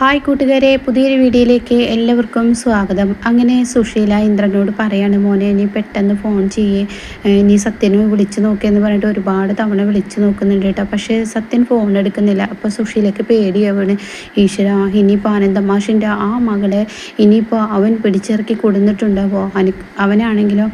Hi കൂട്ടുകാരെ പുതിയൊരു വീഡിയോയിലേക്ക് എല്ലാവർക്കും സ്വാഗതം. അങ്ങനെ സുശീല ഇന്ദ്രനോട് പറയാണ് മോനെ നീ പെട്ടെന്ന് ഫോൺ ചെയ്യേ. നീ സത്യനെ വിളിച്ച് നോക്കിയെന്ന് പറഞ്ഞിട്ട് ഒരുപാട് തവണ വിളിച്ചു നോക്കുന്നുണ്ട് കേട്ടോ. പക്ഷേ സത്യൻ ഫോൺ എടുക്കുന്നില്ല. അപ്പോൾ സുശീലയ്ക്ക് പേടിയാവാണ്. ഈശ്വര ഇനിയിപ്പോൾ ആനന്ദമാഷിന്റെ ആ മകളെ ഇനിയിപ്പോൾ അവൻ പിടിച്ചിറക്കി കൊടുന്നിട്ടുണ്ടാവോ? അവനാണെങ്കിലോ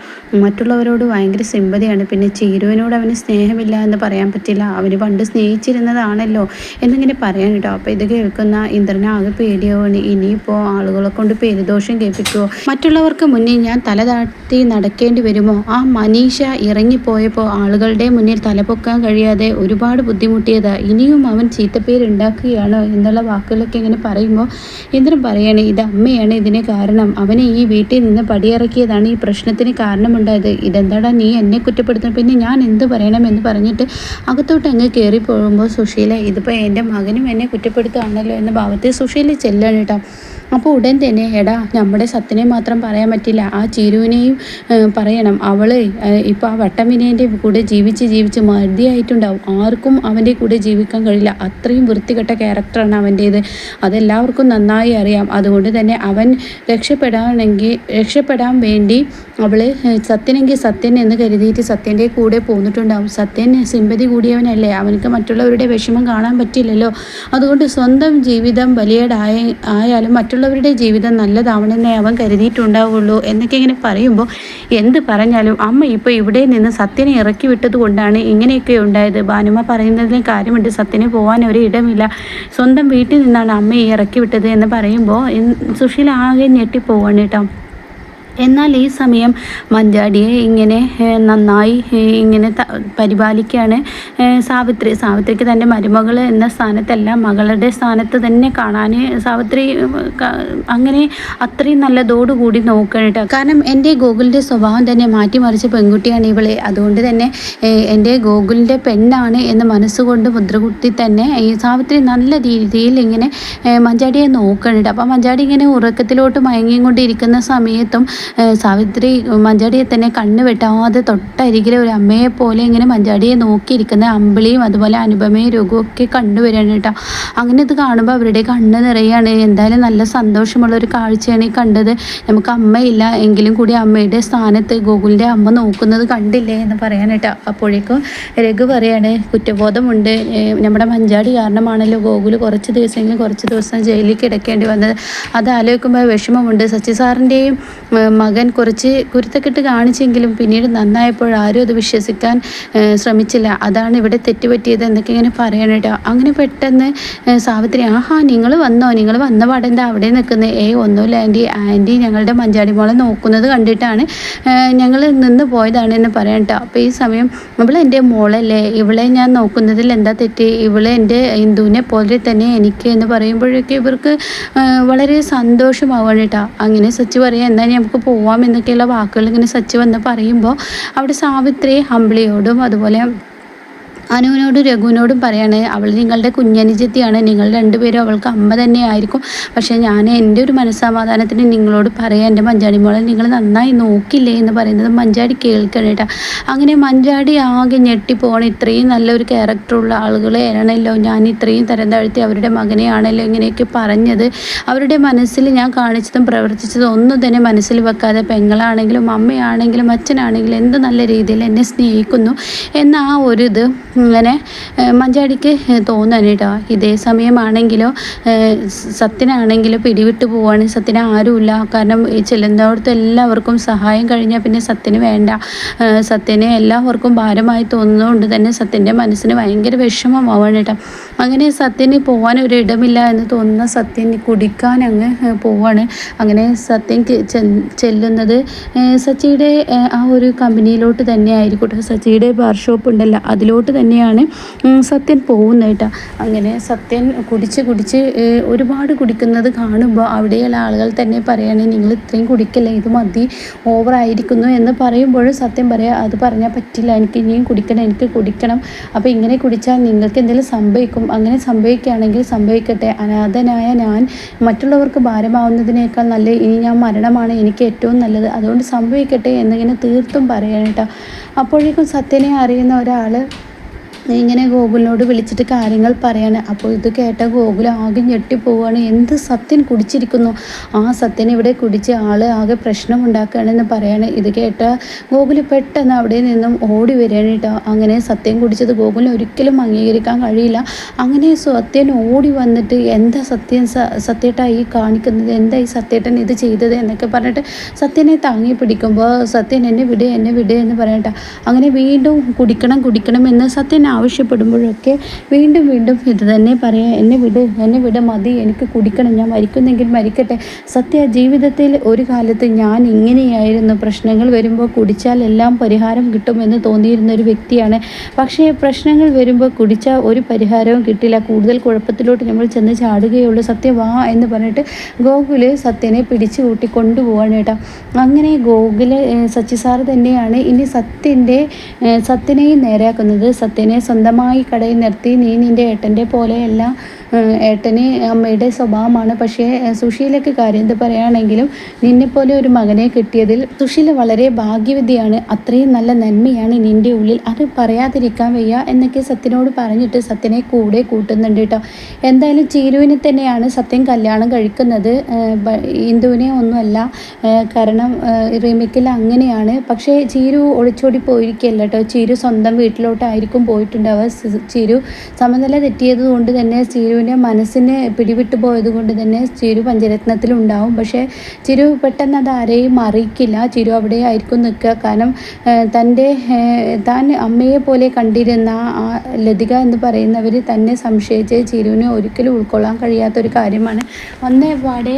മറ്റുള്ളവരോട് ഭയങ്കര സിമ്പതിയാണ് പിന്നെ ചീരുവിനോട് അവന് സ്നേഹമില്ല എന്ന് പറയാൻ പറ്റില്ല. അവന് പണ്ട് സ്നേഹിച്ചിരുന്നതാണല്ലോ എന്നിങ്ങനെ പറയാൻ കേട്ടോ. അപ്പോൾ ഇത് കേൾക്കുന്ന ഇന്ദ്രന് ആകെ പേടിയാവാണ് ഇനിയിപ്പോൾ ആളുകളെ കൊണ്ട് പേരുദോഷം കേൾപ്പിക്കുമോ മറ്റുള്ളവർക്ക് മുന്നിൽ ഞാൻ തല താഴ്ത്തി നടക്കേണ്ടി വരുമോ? ആ മനീഷ ഇറങ്ങിപ്പോയപ്പോൾ ആളുകളുടെ മുന്നിൽ തലപൊക്കാൻ കഴിയാതെ ഒരുപാട് ബുദ്ധിമുട്ടിയതാ. ഇനിയും അവൻ ചീത്തപ്പേരുണ്ടാക്കുകയാണോ എന്നുള്ള വാക്കുകളൊക്കെ ഇങ്ങനെ പറയുമ്പോൾ ഇന്ദ്രൻ പറയാണ് ഇത് അമ്മയാണ് ഇതിന് കാരണം. അവനെ ഈ വീട്ടിൽ നിന്ന് പടിയിറക്കിയതാണ് ഈ പ്രശ്നത്തിന് കാരണമുണ്ടായത്. ഇതെന്താടാ നീ എന്നെ കുറ്റപ്പെടുത്തുന്നത് പിന്നെ ഞാൻ എന്ത് പറയണം എന്ന് പറഞ്ഞിട്ട് അകത്തോട്ട് അങ്ങ് കയറി പോകുമ്പോൾ സുശീല ഇതിപ്പോൾ എന്റെ മകനും എന്നെ കുറ്റപ്പെടുത്തുകയാണല്ലോ എന്ന ഭാവത്തിൽ സുശീല ചെല്ലാണ് കേട്ടോ. അപ്പോൾ ഉടൻ തന്നെ എടാ നമ്മുടെ സത്തിനെ മാത്രം പറയാൻ പറ്റില്ല. ആ ചീരുവിനെയും പറയണം. അവൾ ഇപ്പോൾ ആ വട്ടമിനേന്റെ കൂടെ ജീവിച്ച് ജീവിച്ച് മതിയായിട്ടുണ്ടാവും. ആർക്കും അവന്റെ കൂടെ ജീവിക്കാൻ കഴിയില്ല. അത്രയും വൃത്തികെട്ട ക്യാരക്ടറാണ് അവന്റേത് അതെല്ലാവർക്കും നന്നായി അറിയാം. അതുകൊണ്ട് തന്നെ അവൻ രക്ഷപ്പെടാണെങ്കിൽ രക്ഷപ്പെടാൻ വേണ്ടി അവൾ സത്യനെങ്കിൽ സത്യൻ എന്ന് കരുതിയിട്ട് സത്യന്റെ കൂടെ പോന്നിട്ടുണ്ടാവും. സത്യൻ സിമ്പതി കൂടിയവനല്ലേ. അവനക്ക് മറ്റുള്ളവരുടെ വിഷമം കാണാൻ പറ്റില്ലല്ലോ. അതുകൊണ്ട് സ്വന്തം ജീവിതം വലിയടായ ആയാലും മറ്റുള്ളവരുടെ ജീവിതം നല്ലതാവണമെന്നേ അവൻ കരുതിയിട്ടുണ്ടാവുള്ളൂ എന്നൊക്കെ ഇങ്ങനെ പറയുമ്പോൾ എന്ത് പറഞ്ഞാലും അമ്മ ഇപ്പോൾ ഇവിടെ നിന്ന് സത്യനെ ഇറക്കി വിട്ടത് കൊണ്ടാണ് ഇങ്ങനെയൊക്കെ ഉണ്ടായത്. ഭാനുമ പറയുന്നതിന് കാര്യമുണ്ട്. സത്യന് പോകാൻ ഒരു ഇടമില്ല. സ്വന്തം വീട്ടിൽ നിന്നാണ് അമ്മയെ ഇറക്കി വിട്ടത് എന്ന് പറയുമ്പോൾ സുഷീൽ ആകെ ഞെട്ടിപ്പോവാണ് കേട്ടോ. എന്നാൽ ഈ സമയം മഞ്ചാടിയെ ഇങ്ങനെ നന്നായി ഇങ്ങനെ പരിപാലിക്കുകയാണ്. സാവിത്രി. സാവിത്രിക്ക് തന്റെ മരുമകൾ എന്ന സ്ഥാനത്തല്ല മകളുടെ സ്ഥാനത്ത് തന്നെ കാണാൻ സാവിത്രി അങ്ങനെ അത്രയും നല്ലതോടുകൂടി നോക്കണം കേട്ടോ. കാരണം എന്റെ ഗോകുലിന്റെ സ്വഭാവം തന്നെ മാറ്റിമറിച്ച പെൺകുട്ടിയാണ് ഇവളെ. അതുകൊണ്ട് തന്നെ എന്റെ ഗോകുലിന്റെ പെണ്ണാണ് എന്ന് മനസ്സുകൊണ്ട് മുദ്രകുത്തി തന്നെ ഈ സാവിത്രി നല്ല രീതിയിൽ ഇങ്ങനെ മഞ്ചാടിയെ നോക്കണം കേട്ടോ. അപ്പം മഞ്ചാടി ഇങ്ങനെ ഉറക്കത്തിലോട്ട് മയങ്ങിക്കൊണ്ടിരിക്കുന്ന സമയത്തും സാവിത്രി മഞ്ചാടിയെ തന്നെ കണ്ണ് വെട്ടാതെ തൊട്ടരികിലെ ഒരു അമ്മയെ പോലെ ഇങ്ങനെ മഞ്ചാടിയെ നോക്കിയിരിക്കുന്ന അമ്പിളിയും അതുപോലെ അനുപമയും രഘുവും ഒക്കെ കണ്ടുവരാണ് കേട്ടോ. അങ്ങനെ ഇത് കാണുമ്പോൾ അവരുടെ കണ്ണ് നിറയാണ്. എന്തായാലും നല്ല സന്തോഷമുള്ള ഒരു കാഴ്ചയാണ് ഈ കണ്ടത്. നമുക്ക് അമ്മയില്ല എങ്കിലും കൂടി അമ്മയുടെ സ്ഥാനത്ത് ഗോകുലിന്റെ അമ്മ നോക്കുന്നത് കണ്ടില്ലേ എന്ന് പറയാൻ കേട്ടോ. അപ്പോഴേക്കും രഘു പറയാണ് കുറ്റബോധമുണ്ട്. നമ്മുടെ മഞ്ചാടി കാരണമാണല്ലോ ഗോകുൽ കുറച്ച് ദിവസമെങ്കിലും കുറച്ച് ദിവസം ജയിലിൽ കിടക്കേണ്ടി വന്നത്. അത് ആലോചിക്കുമ്പോൾ വിഷമമുണ്ട്. സച്ചി സാറിന്റെയും ഏഹ് മകൻ കുറച്ച് കുരുത്തക്കെട്ട് കാണിച്ചെങ്കിലും പിന്നീട് നന്നായപ്പോൾ ആരും അത് വിശ്വസിക്കാൻ ശ്രമിച്ചില്ല. അതാണ് ഇവിടെ തെറ്റുപറ്റിയത് എന്നൊക്കെ ഇങ്ങനെ പറയണം കേട്ടോ. അങ്ങനെ പെട്ടെന്ന് സാവിത്രി ആഹാ നിങ്ങൾ വന്നോ? നിങ്ങൾ വന്ന പാടെന്താ അവിടെ നിൽക്കുന്നത് ഏ ഒന്നുമില്ല ആന്റി. ആന്റി ഞങ്ങളുടെ മഞ്ചാടി മോളെ നോക്കുന്നത് കണ്ടിട്ടാണ് ഞങ്ങൾ നിന്ന് പോയതാണ് എന്ന് പറയാം കേട്ടോ. അപ്പോൾ ഈ സമയം ഇവളെന്റെ മോളല്ലേ? ഇവളെ ഞാൻ നോക്കുന്നതിൽ എന്താ തെറ്റ്? ഇവളെ എന്റെ ഹിന്ദുവിനെ പോലെ തന്നെ എനിക്ക് എന്ന് പറയുമ്പോഴൊക്കെ ഇവർക്ക് വളരെ സന്തോഷമാവാണ് കേട്ടോ. അങ്ങനെ സച്ച് പറയാം എന്നാൽ നമുക്ക് പോവാം എന്നൊക്കെയുള്ള വാക്കുകൾ ഇങ്ങനെ സച്ച് വന്ന് പറയുമ്പോൾ അവിടെ സാവിത്രി അമ്പിളിയോടും അതുപോലെ അനുവിനോടും രഘുവിനോടും പറയാണ് അവൾ നിങ്ങളുടെ കുഞ്ഞനുജത്തിയാണ് നിങ്ങൾ രണ്ടുപേരും അവൾക്ക് അമ്മ തന്നെ ആയിരിക്കും പക്ഷേ ഞാൻ എന്റെ ഒരു മനസ്സമാധാനത്തിന് നിങ്ങളോട് പറയാം. എന്റെ മഞ്ചാടി മോളെ നിങ്ങൾ നന്നായി നോക്കില്ലേ? എന്ന് പറയുന്നത് മഞ്ചാടി കേൾക്കണം കേട്ടോ. അങ്ങനെ മഞ്ചാടി ആകെ ഞെട്ടിപ്പോകണം ഇത്രയും നല്ലൊരു ക്യാരക്ടറുള്ള ആളുകളെ ആണല്ലോ ഞാൻ ഇത്രയും തരം താഴ്ത്തി അവരുടെ മകനെയാണല്ലോ ഇങ്ങനെയൊക്കെ പറഞ്ഞത്. അവരുടെ മനസ്സിൽ ഞാൻ കാണിച്ചതും പ്രവർത്തിച്ചതും ഒന്നും തന്നെ മനസ്സിൽ വെക്കാതെ പെങ്ങളാണെങ്കിലും അമ്മയാണെങ്കിലും അച്ഛനാണെങ്കിലും എന്ത് നല്ല രീതിയിൽ എന്നെ സ്നേഹിക്കുന്നു. എന്ന ആ ഒരു ഇത് ഇങ്ങനെ മഞ്ചാടിക്ക് തോന്നാൻ ഇതേ സമയമാണെങ്കിലോ സത്യനാണെങ്കിലോ പിടിവിട്ട് പോവാണ്. സത്യന് ആരുമില്ല. കാരണം ചെല്ലുന്നിടത്ത് എല്ലാവർക്കും സഹായം കഴിഞ്ഞാൽ പിന്നെ സത്യന് വേണ്ട. സത്യന് എല്ലാവർക്കും ഭാരമായി തോന്നുന്നതുകൊണ്ട് തന്നെ സത്യന്റെ മനസ്സിന് ഭയങ്കര വിഷമമാവാണ് കേട്ടോ അങ്ങനെ സത്യന് പോകാൻ ഒരു ഇടമില്ല എന്ന് തോന്നുന്ന സത്യൻ കുടിക്കാൻ അങ്ങ് പോവാണ്. അങ്ങനെ സത്യൻ ചെല്ലുന്നത് സച്ചിയുടെ ആ ഒരു കമ്പനിയിലോട്ട് തന്നെ ആയിരിക്കും കേട്ടോ സച്ചിയുടെ ബാർ ഷോപ്പ് ഉണ്ടല്ലോ അതിലോട്ട് തന്നെയാണ് സത്യൻ പോകുന്നത് കേട്ടോ. അങ്ങനെ സത്യൻ കുടിച്ച് കുടിച്ച് ഒരുപാട് കുടിക്കുന്നത് കാണുമ്പോൾ അവിടെയുള്ള ആളുകൾ തന്നെ പറയാണ് നിങ്ങൾ ഇത്രയും കുടിക്കല്ലേ ഇത് മതി ഓവറായിരിക്കുന്നു എന്ന് പറയുമ്പോൾ സത്യം പറയാം അത് പറഞ്ഞാൽ പറ്റില്ല എനിക്ക് ഇനിയും കുടിക്കണം എനിക്ക് കുടിക്കണം. അപ്പോൾ ഇങ്ങനെ കുടിച്ചാൽ നിങ്ങൾക്ക് എന്തെങ്കിലും സംഭവിക്കും. അങ്ങനെ സംഭവിക്കുകയാണെങ്കിൽ സംഭവിക്കട്ടെ. അനാഥനായ ഞാൻ മറ്റുള്ളവർക്ക് ഭാരമാവുന്നതിനേക്കാൾ നല്ല ഇനി ഞാൻ മരണമാണ് എനിക്ക് ഏറ്റവും നല്ലത്. അതുകൊണ്ട് സംഭവിക്കട്ടെ എന്നിങ്ങനെ തീർത്തും പറയണം കേട്ടോ. അപ്പോഴേക്കും സത്യനെ അറിയുന്ന ഒരാൾ ഇങ്ങനെ ഗോകുലിനോട് വിളിച്ചിട്ട് കാര്യങ്ങൾ പറയാണ്. അപ്പോൾ ഇത് കേട്ട ഗോകുൽ ആകെ ഞെട്ടിപ്പോവാണ്. എന്ത് സത്യൻ കുടിച്ചിരിക്കുന്നു? ആ സത്യൻ ഇവിടെ കുടിച്ച് ആൾ ആകെ പ്രശ്നം ഉണ്ടാക്കുകയാണെന്ന് പറയാണ്. ഇത് കേട്ട ഗോകുൽ പെട്ടെന്ന് അവിടെ നിന്നും ഓടി വരികയാണ് കേട്ടോ. അങ്ങനെ സത്യം കുടിച്ചത് ഗോകുലിന് ഒരിക്കലും അംഗീകരിക്കാൻ കഴിയില്ല. അങ്ങനെ സത്യൻ ഓടി വന്നിട്ട് എന്താ സത്യം സത്യേട്ടായി കാണിക്കുന്നത്? എന്താ ഈ സത്യേട്ടൻ ഇത് ചെയ്തത് എന്നൊക്കെ പറഞ്ഞിട്ട് സത്യനെ താങ്ങി പിടിക്കുമ്പോൾ സത്യൻ എന്നെ വിട് എന്നെ വിട് എന്ന് പറയട്ടെ അങ്ങനെ വീണ്ടും കുടിക്കണം കുടിക്കണം എന്ന് സത്യൻ ആവശ്യപ്പെടുമ്പോഴൊക്കെ വീണ്ടും വീണ്ടും ഇത് തന്നെ പറയാം എന്നെ വിട് എന്നെ വിട മതി എനിക്ക് കുടിക്കണം ഞാൻ മരിക്കുന്നെങ്കിൽ മരിക്കട്ടെ. സത്യ ജീവിതത്തിൽ ഒരു കാലത്ത് ഞാൻ ഇങ്ങനെയായിരുന്നു. പ്രശ്നങ്ങൾ വരുമ്പോൾ കുടിച്ചാൽ എല്ലാം പരിഹാരം കിട്ടുമെന്ന് തോന്നിയിരുന്ന ഒരു വ്യക്തിയാണ്. പക്ഷേ പ്രശ്നങ്ങൾ വരുമ്പോൾ കുടിച്ചാൽ ഒരു പരിഹാരവും കിട്ടില്ല. കൂടുതൽ കുഴപ്പത്തിലോട്ട് നമ്മൾ ചെന്ന് ചാടുകയുള്ളൂ. സത്യ വാ എന്ന് പറഞ്ഞിട്ട് ഗോകുൽ സത്യനെ പിടിച്ചു കൂട്ടി കൊണ്ടുപോവാണ് കേട്ടോ. അങ്ങനെ ഗോകുൽ സച്ചി തന്നെയാണ് ഇനി സത്യന്റെ സത്യനെയും നേരെയാക്കുന്നത്. സത്യനെ സ്വന്തമായി കടയിൽ നിർത്തി നീ നിന്റെ ഏട്ടന്റെ പോലെയല്ല ഏട്ടന് അമ്മയുടെ സ്വഭാവമാണ്. പക്ഷേ സുശീലയ്ക്ക് കാര്യം എന്ത് പറയുകയാണെങ്കിലും നിന്നെപ്പോലെ ഒരു മകനെ കിട്ടിയതിൽ സുശീല വളരെ ഭാഗ്യവതിയാണ്. അത്രയും നല്ല നന്മയാണ് നിന്റെ ഉള്ളിൽ. അത് പറയാതിരിക്കാൻ വയ്യ എന്നൊക്കെ സത്യനോട് പറഞ്ഞിട്ട് സത്യനെ കൂടെ കൂട്ടുന്നുണ്ട് കേട്ടോ. എന്തായാലും ചീരുവിനെ തന്നെയാണ് സത്യം കല്യാണം കഴിക്കുന്നത്. ഇന്ദുവിനെ ഒന്നുമല്ല കാരണം റീമിക്കിൽ അങ്ങനെയാണ്. പക്ഷേ ചീരു ഒളിച്ചോടി പോയിരിക്കുകയല്ല കേട്ടോ. ചീരു സ്വന്തം വീട്ടിലോട്ടായിരിക്കും പോയിട്ടുണ്ടാവുക ചിരു സമനില തെറ്റിയത് കൊണ്ട് തന്നെ ചിരുവിന്റെ മനസ്സിന് പിടിവിട്ടു പോയത് കൊണ്ട് തന്നെ ചിരു പഞ്ചരത്നത്തിലുണ്ടാവും പക്ഷേ ചിരു പെട്ടെന്ന് അത് ആരെയും അറിയിക്കില്ല. ചിരു അവിടെ ആയിരിക്കും നിൽക്കുക. കാരണം തന്റെ താൻ അമ്മയെ പോലെ കണ്ടിരുന്ന ആ ലതിക എന്ന് പറയുന്നവർ തന്നെ സംശയിച്ച് ചിരുവിനെ ഒരിക്കലും ഉൾക്കൊള്ളാൻ കഴിയാത്തൊരു കാര്യമാണ്. ഒന്നേപാടെ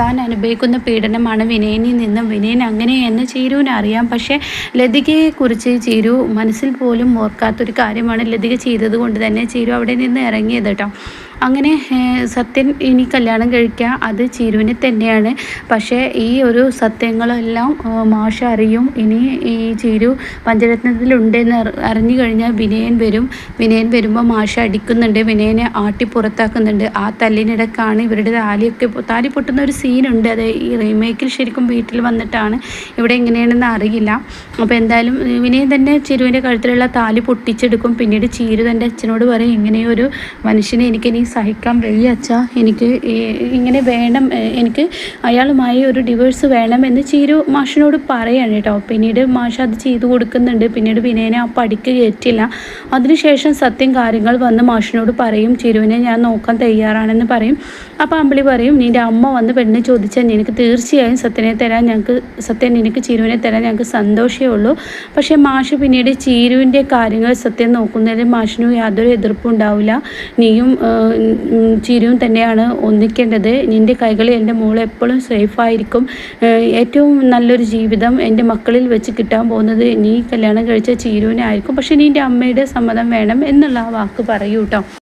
താൻ അനുഭവിക്കുന്ന പീഡനമാണ് വിനയനിൽ നിന്നും. വിനയൻ അങ്ങനെയെന്ന് ചിരുവിനറിയാം പക്ഷേ ലതികയെക്കുറിച്ച് ചിരു മനസ്സിൽ പോലും ഓർക്കാത്തൊരു കാര്യമാണ് ലതിക ചെയ്തത് കൊണ്ട് തന്നെ ചേരും അവിടെ നിന്ന് ഇറങ്ങിയത് കേട്ടോ. അങ്ങനെ സത്യൻ ഇനി കല്യാണം കഴിക്കുക അത് ചിരുവിന് തന്നെയാണ്. പക്ഷേ ഈ ഒരു സത്യങ്ങളെല്ലാം മാഷ അറിയും ഇനി ഈ ചിരു പഞ്ചരത്നത്തിലുണ്ടെന്ന് അറിഞ്ഞു കഴിഞ്ഞാൽ വിനയൻ വരും. വിനയൻ വരുമ്പോൾ മാഷ അടിക്കുന്നുണ്ട് വിനയനെ ആട്ടി പുറത്താക്കുന്നുണ്ട്. ആ തല്ലിനിടക്കാണ് ഇവരുടെ താലിയൊക്കെ താലി പൊട്ടുന്ന ഒരു സീനുണ്ട്. അത് ഈ റീമേക്കിൽ ശരിക്കും വീട്ടിൽ വന്നിട്ടാണ്. ഇവിടെ എങ്ങനെയാണെന്ന് അറിയില്ല. അപ്പോൾ എന്തായാലും വിനയൻ തന്നെ ചിരുവിന്റെ കഴുത്തിലുള്ള താലി പൊട്ടിച്ചെടുക്കും. പിന്നീട് ചീരു തന്റെ അച്ഛനോട് പറയും ഇങ്ങനെയൊരു മനുഷ്യനെ എനിക്കിനി സഹിക്കാൻ വയ്യ അച്ഛാ. എനിക്ക് ഇങ്ങനെ വേണം എനിക്ക് അയാളുമായി ഒരു ഡിവേഴ്സ് വേണം എന്ന് ചീരു മാഷിനോട് പറയാണ് കേട്ടോ. പിന്നീട് മാഷ് അത് ചെയ്തു കൊടുക്കുന്നുണ്ട്. പിന്നീട് വിനയനെ ആ പഠിക്ക് കയറ്റില്ല. അതിനുശേഷം സത്യം കാര്യങ്ങൾ വന്ന് മാഷിനോട് പറയും ചിരുവിനെ ഞാൻ നോക്കാൻ തയ്യാറാണെന്ന് പറയും. അപ്പോൾ അമ്പിളി പറയും നിന്റെ അമ്മ വന്ന് പെണ്ണ് ചോദിച്ചാൽ നിനക്ക് തീർച്ചയായും സത്യനെ തരാൻ ഞങ്ങൾക്ക് സത്യൻ നിനക്ക് ചിരുവിനെ തരാൻ ഞങ്ങൾക്ക് സന്തോഷമേ ഉള്ളൂ. പക്ഷേ മാഷ് പിന്നീട് ചീരുവിന്റെ കാര്യങ്ങൾ സത്യം നോക്കുന്നതിൽ മാഷിനും യാതൊരു എതിർപ്പും ഉണ്ടാവില്ല. നീയും ചിരിയും തന്നെയാണ് ഒന്നിക്കേണ്ടത്. നിന്റെ കൈകളിൽ എന്റെ മോൾ എപ്പോഴും സേഫായിരിക്കും ഏറ്റവും നല്ലൊരു ജീവിതം എന്റെ മക്കളിൽ വെച്ച് കിട്ടാൻ പോകുന്നത് നീ കല്യാണം കഴിച്ച ചീരുവിനായിരിക്കും പക്ഷേ എന്റെ അമ്മയുടെ സമ്മതം വേണം എന്നുള്ള ആ വാക്ക് പറയൂ കേട്ടോ